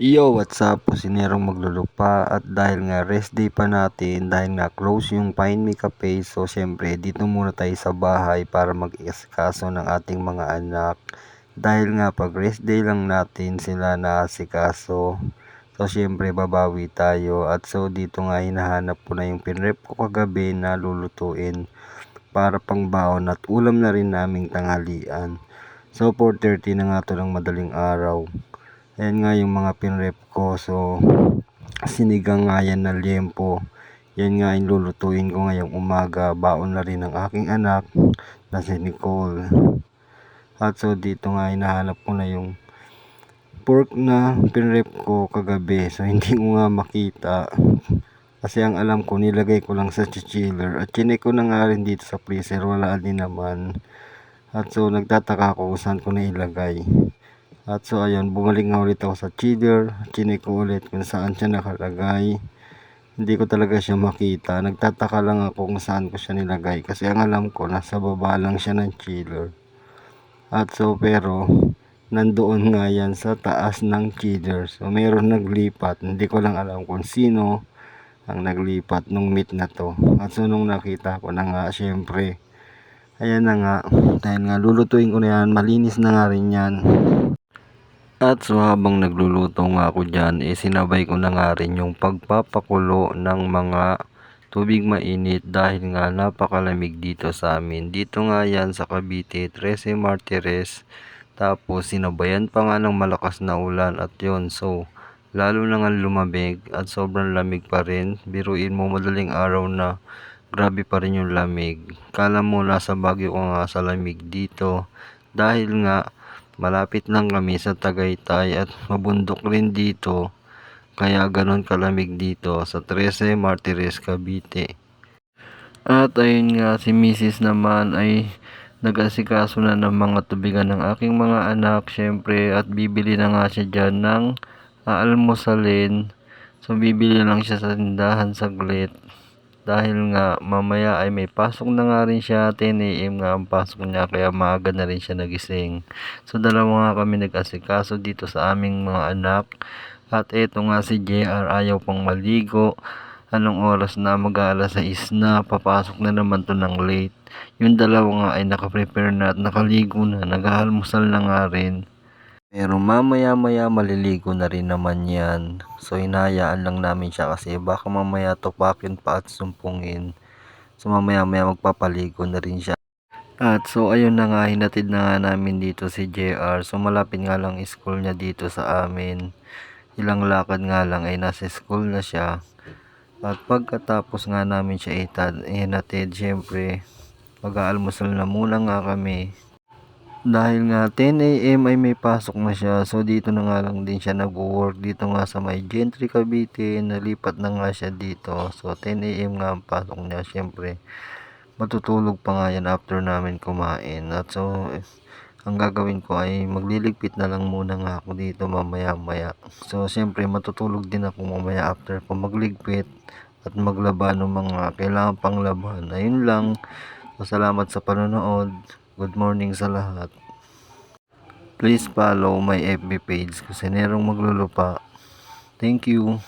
Yo, what's up? Kusinerong maglulupa at dahil nga rest day pa natin, dahil nga close yung Find Me Cafe, so syempre dito muna tayo sa bahay para mag-iasikaso ng ating mga anak. Dahil nga pag rest day lang natin sila naasikaso, so syempre babawi tayo at so dito nga hinahanap ko na yung pinrep ko kagabi na lulutuin para pang baon at ulam na rin naming tanghalian. So 4.30 na nga to ng madaling araw. Ayan nga yung mga pinrep ko. So, sinigang nga yan na liempo. Yan nga yung lulutuin ko ngayong umaga. Baon na rin ng aking anak na si Nicole. At so, dito nga hinahanap ko na yung pork na pinrep ko kagabi. So, hindi ko nga makita. Kasi ang alam ko, nilagay ko lang sa chichiller. At chinek ko na nga rin dito sa freezer. Wala din naman. At so, nagtataka ko kung saan ko na ilagay. At so ayun, bumalik nga ulit ako sa cheater. Chinek ko ulit kung saan siya nakalagay. Hindi ko talaga siya makita. Nagtataka lang ako kung saan ko siya nilagay. Kasi ang alam ko, nasa baba lang siya ng chiller. At so pero, nandoon nga yan sa taas ng chiller. So meron naglipat. Hindi ko lang alam kung sino ang naglipat nung meet na to. At so nung nakita ko na nga, syempre, ayan na nga. Dahil nga lulutuin ko na yan, malinis na nga rin yan. At so habang nagluluto nga ako dyan, eh sinabay ko na nga rin yung pagpapakulo ng mga tubig mainit dahil nga napakalamig dito sa amin. Dito nga yan sa Cavite, 13 Martires. Tapos sinabayan pa nga ng malakas na ulan at yon So lalo na nga lumamig at sobrang lamig pa rin. Biruin mo madaling araw na grabe pa rin yung lamig. Kala mo nasa Baguio ko nga sa lamig dito dahil nga malapit lang kami sa Tagaytay at mabundok rin dito kaya ganon kalamig dito sa 13 Martires Cavite at ayun nga si Mrs. naman ay nag-asikaso na ng mga tubigan ng aking mga anak syempre at bibili na nga siya dyan ng aalmosalin so bibili lang siya sa tindahan saglit dahil nga mamaya ay may pasok na nga rin siya 10am nga ang pasok niya kaya maaga na rin siya nagising. So dalawa nga kami nag-asikaso dito sa aming mga anak. At eto nga si JR ayaw pang maligo. Anong oras na? Mag-aalas 6 na. Papasok na naman to ng late. Yung dalawa nga ay nakaprepare na at nakaligo na. Nag-aalmusal na nga rin pero mamaya maya maliligo na rin naman yan. So hinayaan lang namin siya kasi baka mamaya tupakin pa at sumpungin. So mamaya maya magpapaligo na rin siya. At so ayun na nga hinatid na nga namin dito si JR. So malapit nga lang school niya dito sa amin. Ilang lakad nga lang ay nasa school na siya. At pagkatapos nga namin siya itad, hinatid syempre mag-aalmusal na muna nga kami dahil nga 10am ay may pasok na siya. So dito na nga lang din siya nag-work. Dito nga sa may Gentry Cavite nalipat na nga siya dito. So 10am nga ang pasok niya. Syempre matutulog pa nga yan after namin kumain. At so ang gagawin ko ay magliligpit na lang muna nga ako dito mamaya maya so syempre matutulog din ako mamaya after ko magligpit at maglaba ng mga kailangan pang laban ayun lang. So, salamat sa panonood Good morning sa lahat. Please follow my FB page kasi nerong maglulupa. Thank you.